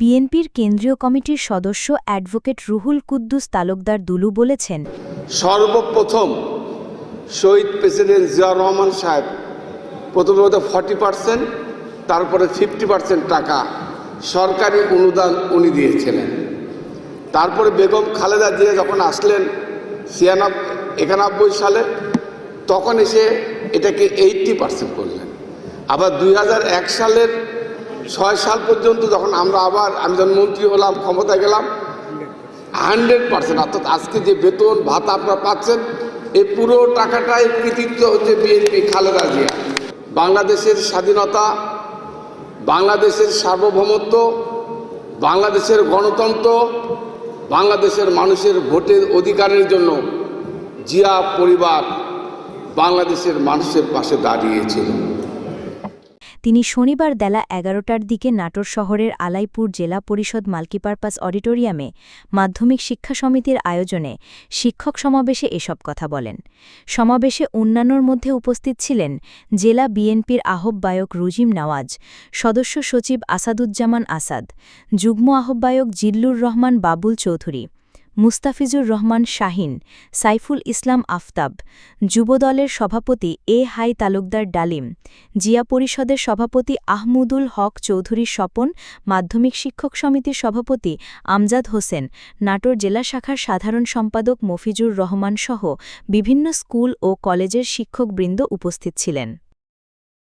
বিএনপির কেন্দ্রীয় কমিটির সদস্য অ্যাডভোকেট রুহুল কুদ্দুস তালুকদার দুলু বলেছেন, সর্বপ্রথম শহীদ প্রেসিডেন্ট জিয়াউর রহমান সাহেব প্রথমে ফর্টি পার্সেন্ট, তারপরে ফিফটি পার্সেন্ট টাকা সরকারি অনুদান উনি দিয়েছিলেন। তারপরে বেগম খালেদা জিয়া যখন আসলেন ছিয়ানব্বই, একানব্বই সালে, তখন এসে এটাকে এইটটি পার্সেন্ট করলেন। আবার দুই সালের ছয় সাল পর্যন্ত যখন আমরা আবার, আমি যখন মন্ত্রী হলাম, ক্ষমতায় গেলাম, হান্ড্রেড পার্সেন্ট, অর্থাৎ আজকে যে বেতন, ভাতা আপনারা পাচ্ছেন, এই পুরো টাকাটাই কৃতিত্ব হচ্ছে বিএনপি খালেদা জিয়া। বাংলাদেশের স্বাধীনতা, বাংলাদেশের সার্বভৌমত্ব, বাংলাদেশের গণতন্ত্র, বাংলাদেশের মানুষের ভোটের অধিকারের জন্য জিয়া পরিবার বাংলাদেশের মানুষের পাশে দাঁড়িয়েছিল। তিনি শনিবার বেলা এগারোটার দিকে নাটোর শহরের আলাইপুর জেলা পরিষদ মাল্টিপারপাস অডিটোরিয়ামে মাধ্যমিক শিক্ষা সমিতির আয়োজনে শিক্ষক সমাবেশে এসব কথা বলেন। সমাবেশে অন্যান্যর মধ্যে উপস্থিত ছিলেন জেলা বিএনপির আহ্বায়ক রুজিম নওয়াজ, সদস্য সচিব আসাদুজ্জামান আসাদ, যুগ্ম আহ্বায়ক জিল্লুর রহমান বাবুল চৌধুরী মুস্তাফিজুর রহমান শাহিন, সাইফুল ইসলাম আফতাব, যুবদলের সভাপতি এ হাই তালুকদার ডালিম, জিয়া পরিষদের সভাপতি আহমুদুল হক চৌধুরী স্বপন, মাধ্যমিক শিক্ষক সমিতির সভাপতি আমজাদ হোসেন, নাটোর জেলা শাখার সাধারণ সম্পাদক মফিজুর রহমান সহ বিভিন্ন স্কুল ও কলেজের শিক্ষকবৃন্দ উপস্থিত ছিলেন।